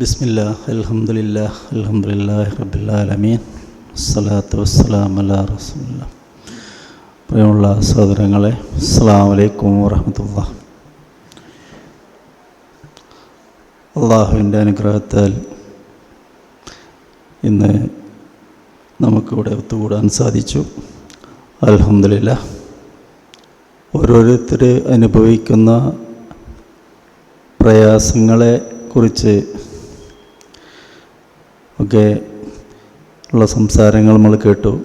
ബിസ്മില്ലാ അൽഹംദുലില്ലാ അൽഹംദുലില്ലാഹി റബ്ബിൽ ആലമീൻ. സ്വലാത്തു വസ്സലാം അലാ റസൂലില്ല പ്രിയമുള്ള സഹോദരങ്ങളെ അസ്സലാമു അലൈക്കും വറഹമത്തുള്ള അള്ളാഹുവിന്റെ അനുഗ്രഹത്താൽ ഇന്ന് നമുക്കിവിടെ ഒത്തുകൂടാൻ സാധിച്ചു. അലഹമില്ല ഓരോരുത്തർ അനുഭവിക്കുന്ന പ്രയാസങ്ങളെ കുറിച്ച് ഒക്കെ ഉള്ള സംസാരങ്ങൾ നമ്മൾ കേട്ടു.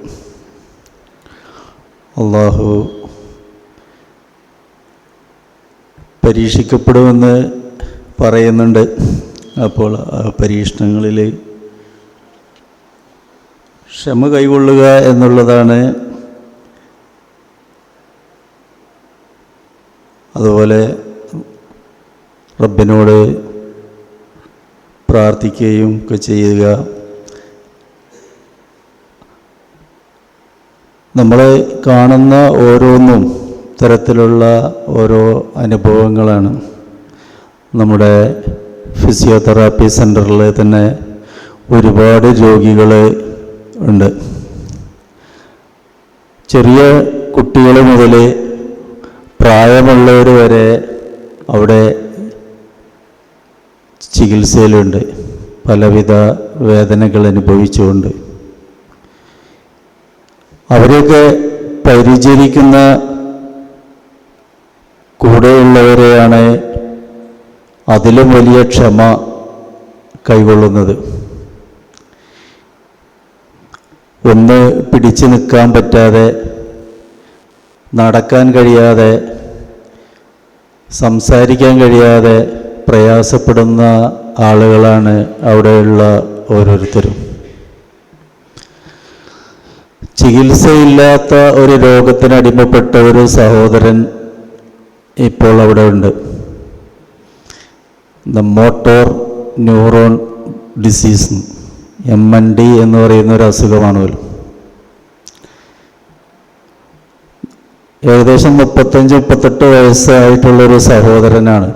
അള്ളാഹു പരീക്ഷിക്കപ്പെടുമെന്ന് പറയുന്നുണ്ട്. അപ്പോൾ ആ പരീക്ഷണങ്ങളിൽ ക്ഷമ കൈകൊള്ളുക എന്നുള്ളതാണ്. അതുപോലെ റബ്ബിനോട് പ്രാർത്ഥിക്കുകയും ഒക്കെ ചെയ്യുക. നമ്മൾ കാണുന്ന ഓരോന്നും തരത്തിലുള്ള ഓരോ അനുഭവങ്ങളാണ്. നമ്മുടെ ഫിസിയോതെറാപ്പി സെന്ററിൽ തന്നെ ഒരുപാട് രോഗികൾ ഉണ്ട്. ചെറിയ കുട്ടികൾ മുതൽ പ്രായമുള്ളവർ വരെ അവിടെ ചികിത്സയിലുണ്ട്. പലവിധ വേദനകൾ അനുഭവിച്ചുകൊണ്ട്. അവരെയൊക്കെ പരിചരിക്കുന്ന കൂടെയുള്ളവരെയാണ് അതിലും വലിയ ക്ഷമ കൈകൊള്ളുന്നത്. ഒന്ന് പിടിച്ചു നിൽക്കാൻ പറ്റാതെ നടക്കാൻ കഴിയാതെ സംസാരിക്കാൻ കഴിയാതെ പ്രയാസപ്പെടുന്ന ആളുകളാണ് അവിടെയുള്ള ഓരോരുത്തരും. ചികിത്സയില്ലാത്ത ഒരു രോഗത്തിന് അടിമപ്പെട്ട ഒരു സഹോദരൻ ഇപ്പോൾ അവിടെ ഉണ്ട്. The motor neuron disease M N D എന്ന് പറയുന്ന ഒരു അസുഖമാണല്ലോ ഏകദേശം മുപ്പത്തഞ്ച് മുപ്പത്തെട്ട് വയസ്സായിട്ടുള്ളൊരു സഹോദരനാണ്.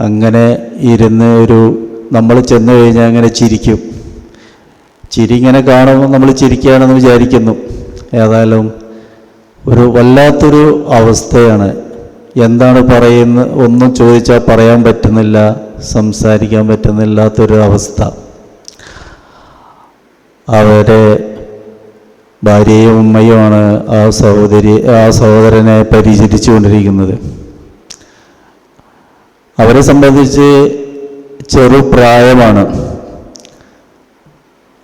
അങ്ങനെ ഇരുന്ന് ഒരു നമ്മൾ ചെന്ന് കഴിഞ്ഞാൽ അങ്ങനെ ചിരിക്കും. ചിരി ഇങ്ങനെ കാണുമ്പോൾ നമ്മൾ ചിരിക്കുകയാണെന്ന് വിചാരിക്കുന്നു. ഏതായാലും ഒരു വല്ലാത്തൊരു അവസ്ഥയാണ്. എന്താണ് പറയുന്ന ഒന്നും ചോദിച്ചാൽ പറയാൻ പറ്റുന്നില്ല സംസാരിക്കാൻ പറ്റുന്നില്ലാത്തൊരു അവസ്ഥ. അവരെ ഭാര്യയും ഉമ്മയുമാണ് ആ സഹോദരി ആ സഹോദരനെ പരിചരിച്ചുകൊണ്ടിരിക്കുന്നത്. അവരെ സംബന്ധിച്ച് ചെറുപ്രായമാണ്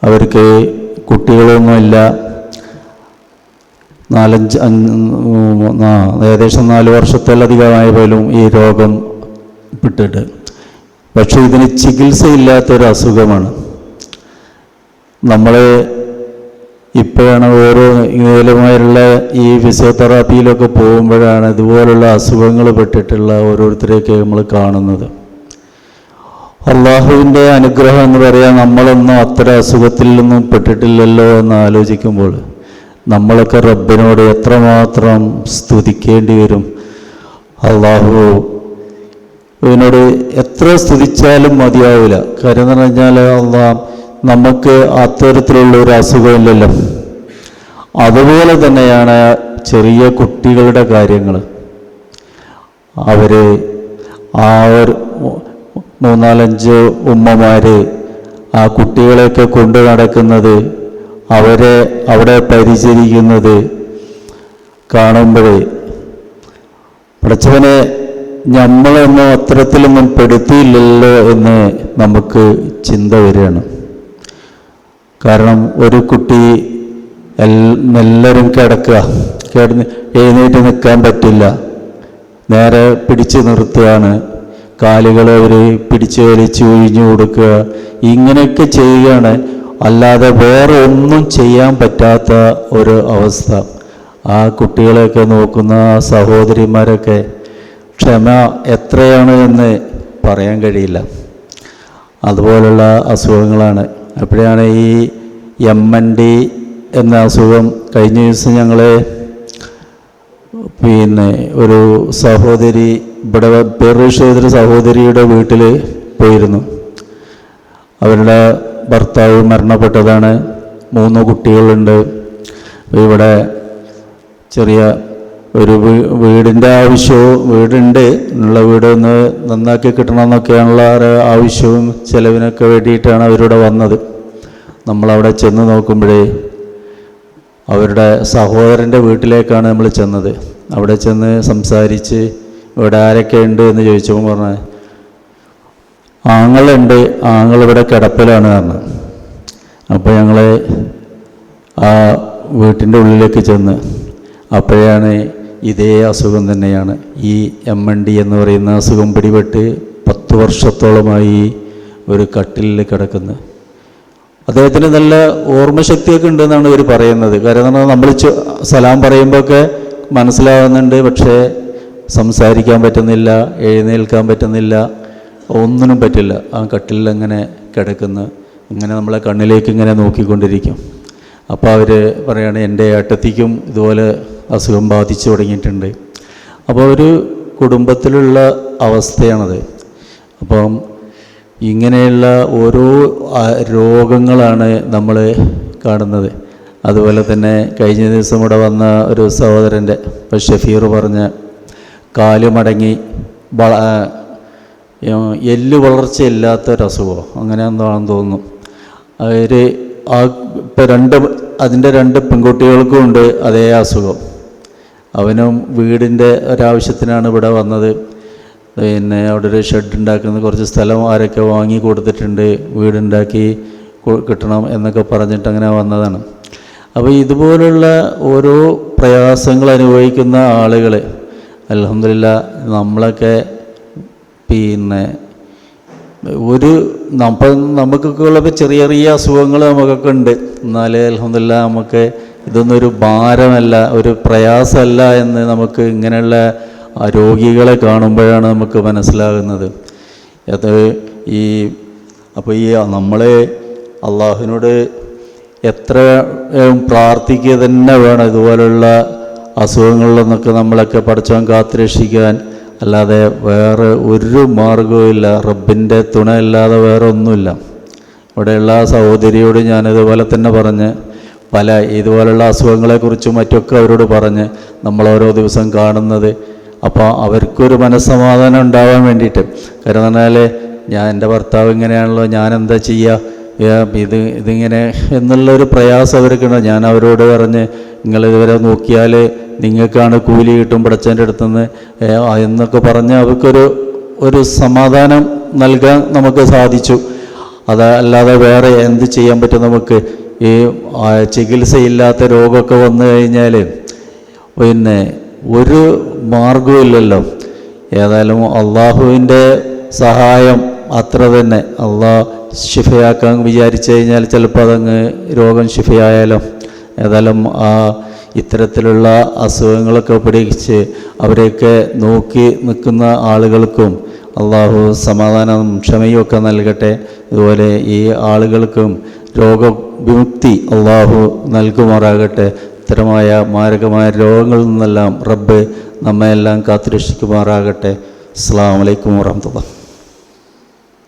അവർക്ക് കുട്ടികളൊന്നുമില്ല. നാലഞ്ച് ഏകദേശം നാല് വർഷത്തിലധികമായ പോലും ഈ രോഗം പെട്ടിട്ട്. പക്ഷേ ഇതിന് ചികിത്സയില്ലാത്തൊരു അസുഖമാണ് നമ്മൾ ഇപ്പോഴാണ് ഓരോ ഇതുപോലുള്ള ഈ ഫിസിയോതെറാപ്പിയിലൊക്കെ പോകുമ്പോഴാണ് ഇതുപോലുള്ള അസുഖങ്ങൾ പെട്ടിട്ടുള്ള ഓരോരുത്തരെയൊക്കെ നമ്മൾ കാണുന്നത്. അള്ളാഹുവിന്റെ അനുഗ്രഹം എന്ന് പറയാൻ നമ്മളൊന്നും അത്ര അസുഖത്തിൽ നിന്നും പെട്ടിട്ടില്ലല്ലോ എന്ന് ആലോചിക്കുമ്പോൾ നമ്മളൊക്കെ റബ്ബിനോട് എത്രമാത്രം സ്തുതിക്കേണ്ടി വരും? അള്ളാഹു ഇതിനോട് എത്ര സ്തുതിച്ചാലും മതിയാവില്ല. കാര്യം എന്ന് പറഞ്ഞാൽ അള്ളാഹ് നമുക്ക് അത്തരത്തിലുള്ള ഒരു അസുഖമില്ലല്ലോ അതുപോലെ തന്നെയാണ് ചെറിയ കുട്ടികളുടെ കാര്യങ്ങൾ അവർ ആ ഒരു മൂന്നാലഞ്ച് ഉമ്മമാർ ആ കുട്ടികളെയൊക്കെ കൊണ്ടു നടക്കുന്നത് അവരെ അവിടെ പരിചരിക്കുന്നത് കാണുമ്പോഴേ പഠിച്ചവനെ നമ്മളൊന്നും അത്തരത്തിലൊന്നും പെടുത്തിയില്ലല്ലോ എന്ന് നമുക്ക് ചിന്ത വരികയാണ്. കാരണം ഒരു കുട്ടി എല്ലാവരും കിടക്കുക. കിടന്ന് എഴുന്നേറ്റ് നിൽക്കാൻ പറ്റില്ല. നേരെ പിടിച്ചു നിർത്തുകയാണ്. കാലുകൾ അവർ പിടിച്ചു വലിച്ച് ഒഴിഞ്ഞു കൊടുക്കുക. ഇങ്ങനെയൊക്കെ ചെയ്യുകയാണ്. അല്ലാതെ വേറെ ഒന്നും ചെയ്യാൻ പറ്റാത്ത ഒരു അവസ്ഥ. ആ കുട്ടികളെയൊക്കെ നോക്കുന്ന ആ സഹോദരിമാരൊക്കെ ക്ഷമ എത്രയാണ്? എന്ന് പറയാൻ കഴിയില്ല. അതുപോലുള്ള അസുഖങ്ങളാണ്. അപ്പോഴാണ് ഈ എം എൻ ഡി എന്ന അസുഖം കഴിഞ്ഞ ദിവസം ഞങ്ങൾ പിന്നെ ഒരു സഹോദരി ഇവിടെ പേറുഷേതൊരു സഹോദരിയുടെ വീട്ടിൽ പോയിരുന്നു. അവരുടെ ഭർത്താവ് മരണപ്പെട്ടതാണ്. മൂന്ന് കുട്ടികളുണ്ട്. ഇവിടെ ചെറിയ ഒരു വീടിന്റെ ആവശ്യവും വീടുണ്ട്. ഉള്ള വീട് ഒന്ന് നന്നാക്കി കിട്ടണമെന്നൊക്കെയാണുള്ള ആവശ്യവും ചിലവിനൊക്കെ വേണ്ടിയിട്ടാണ് അവരിവിടെ വന്നത്. നമ്മളവിടെ ചെന്ന് നോക്കുമ്പോഴേ അവരുടെ സഹോദരന്റെ വീട്ടിലേക്കാണ് നമ്മൾ ചെന്നത്. അവിടെ ചെന്ന് സംസാരിച്ച് ഇവിടെ ആരൊക്കെ ഉണ്ട് എന്ന് ചോദിച്ചപ്പോൾ പറഞ്ഞ ആങ്ങളുണ്ട് ആങ്ങളിവിടെ കിടപ്പിലാണ് പറഞ്ഞു. അപ്പോൾ ഞങ്ങൾ ആ വീട്ടിന്റെ ഉള്ളിലേക്ക് ചെന്ന് അപ്പോഴാണ് ഇതേ അസുഖം തന്നെയാണ്. ഈ എം എൻ ഡി എന്ന് പറയുന്ന അസുഖം പിടിപെട്ട് പത്ത് വർഷത്തോളമായി ഒരു കട്ടിലിൽ കിടക്കുന്നു. അദ്ദേഹത്തിന് നല്ല ഓർമ്മശക്തിയൊക്കെ ഉണ്ടെന്നാണ് ഇവർ പറയുന്നത്. കാരണം നമ്മൾ സലാം പറയുമ്പോഴൊക്കെ മനസ്സിലാവുന്നുണ്ട് പക്ഷേ സംസാരിക്കാൻ പറ്റുന്നില്ല എഴുന്നേൽക്കാൻ പറ്റുന്നില്ല ഒന്നിനും പറ്റില്ല. ആ കട്ടിലിൽ അങ്ങനെ കിടക്കുന്നു. ഇങ്ങനെ നമ്മളെ കണ്ണിലേക്ക് ഇങ്ങനെ നോക്കിക്കൊണ്ടിരിക്കും. അപ്പോൾ അവർ പറയുകയാണ് എന്റെ ഏട്ടത്തിക്കും ഇതുപോലെ അസുഖം ബാധിച്ചു തുടങ്ങിയിട്ടുണ്ട്. അപ്പോൾ ഒരു കുടുംബത്തിലുള്ള അവസ്ഥയാണത്. അപ്പം ഇങ്ങനെയുള്ള ഓരോ രോഗങ്ങളാണ് നമ്മൾ കാണുന്നത്. അതുപോലെ തന്നെ കഴിഞ്ഞ ദിവസം ഇവിടെ വന്ന ഒരു സഹോദരന്റെ ഇപ്പോൾ ഷഫീർ പറഞ്ഞ കാൽ മടങ്ങി വള എല്ല് വളർച്ചയില്ലാത്ത ഒരു അസുഖമോ അങ്ങനെ എന്താണെന്ന് തോന്നുന്നു. അവർ ആ ഇപ്പം രണ്ട് അതിന്റെ രണ്ട് പെൺകുട്ടികൾക്കും ഉണ്ട് അതേ അസുഖം. അവനും വീടിന്റെ ഒരാവശ്യത്തിനാണ് ഇവിടെ വന്നത്. പിന്നെ അവിടെ ഒരു ഷെഡ് ഉണ്ടാക്കുന്ന കുറച്ച് സ്ഥലം ആരൊക്കെ വാങ്ങി കൊടുത്തിട്ടുണ്ട് വീടുണ്ടാക്കി കിട്ടണം എന്നൊക്കെ പറഞ്ഞിട്ട് അങ്ങനെ വന്നതാണ്. അപ്പോൾ ഇതുപോലുള്ള ഓരോ പ്രയാസങ്ങൾ അനുഭവിക്കുന്ന ആളുകൾ അലഹമില്ല നമ്മളൊക്കെ പിന്നെ ഒരു നമ്മൾ നമുക്കൊക്കെ ഉള്ളപ്പോൾ ചെറിയ ചെറിയ അസുഖങ്ങൾ നമുക്കൊക്കെ ഉണ്ട്. എന്നാലേ അലഹമില്ല നമുക്ക് ഇതൊന്നും ഒരു ഭാരമല്ല ഒരു പ്രയാസമല്ല എന്ന് നമുക്ക് ഇങ്ങനെയുള്ള രോഗികളെ കാണുമ്പോഴാണ് നമുക്ക് മനസ്സിലാകുന്നത്. അത് ഈ അപ്പോൾ ഈ നമ്മൾ അള്ളാഹുവിനോട് എത്ര പ്രാർത്ഥിക്കുക തന്നെ വേണം. ഇതുപോലുള്ള അസുഖങ്ങളിലൊന്നൊക്കെ നമ്മളൊക്കെ പഠിച്ചവൻ കാത്തുരക്ഷിക്കാൻ. അല്ലാതെ വേറെ ഒരു മാർഗവുമില്ല റബ്ബിന്റെ തുണയല്ലാതെ വേറെ ഒന്നുമില്ല ഇവിടെയുള്ള സഹോദരിയോട് ഞാനിതുപോലെ തന്നെ പറഞ്ഞ് പല ഇതുപോലുള്ള അസുഖങ്ങളെക്കുറിച്ചും മറ്റൊക്കെ അവരോട് പറഞ്ഞ് നമ്മൾ ഓരോ ദിവസം കാണുന്നത്. അപ്പോൾ അവർക്കൊരു മനസ്സമാധാനം ഉണ്ടാവാൻ വേണ്ടിയിട്ട്. കാരണം പറഞ്ഞാൽ ഞാൻ എന്റെ ഭർത്താവ് ഇങ്ങനെയാണല്ലോ ഞാൻ എന്താ ചെയ്യുക ഇത് ഇതിങ്ങനെ എന്നുള്ളൊരു പ്രയാസം അവർക്കുണ്ട്. ഞാൻ അവരോട് പറഞ്ഞ് നിങ്ങൾ ഇതുവരെ നോക്കിയാൽ നിങ്ങൾക്കാണ് കൂലി കിട്ടും പടച്ചന്റെ അടുത്തുനിന്ന്. എന്നൊക്കെ പറഞ്ഞ് അവർക്കൊരു ഒരു സമാധാനം നൽകാൻ നമുക്ക് സാധിച്ചു. അതല്ലാതെ വേറെ എന്ത് ചെയ്യാൻ പറ്റും നമുക്ക്? ഈ ചികിത്സയില്ലാത്ത രോഗമൊക്കെ വന്നു കഴിഞ്ഞാൽ പിന്നെ ഒരു മാർഗമില്ലല്ലോ ഏതായാലും അള്ളാഹുവിന്റെ സഹായം അത്ര തന്നെ. അള്ളാഹ് ശിഫയാക്കാൻ വിചാരിച്ചു കഴിഞ്ഞാൽ ചിലപ്പോൾ അതങ്ങ് രോഗം ശിഫയായാലോ. ഏതായാലും ആ ഇത്തരത്തിലുള്ള അസുഖങ്ങളൊക്കെ പിടിച്ച് അവരെയൊക്കെ നോക്കി നിൽക്കുന്ന ആളുകൾക്കും അള്ളാഹു സമാധാനം ക്ഷമയും ഒക്കെ നൽകട്ടെ. അതുപോലെ ഈ ആളുകൾക്കും രോഗവിമുക്തി അള്ളാഹു നൽകുമാറാകട്ടെ. ഇത്തരമായ മാരകമായ രോഗങ്ങളിൽ നിന്നെല്ലാം റബ്ബ് നമ്മയെല്ലാം കാത്തുരക്ഷിക്കുമാറാകട്ടെ. അസ്സാം വലൈക്കും വാഹമത്തുള്ള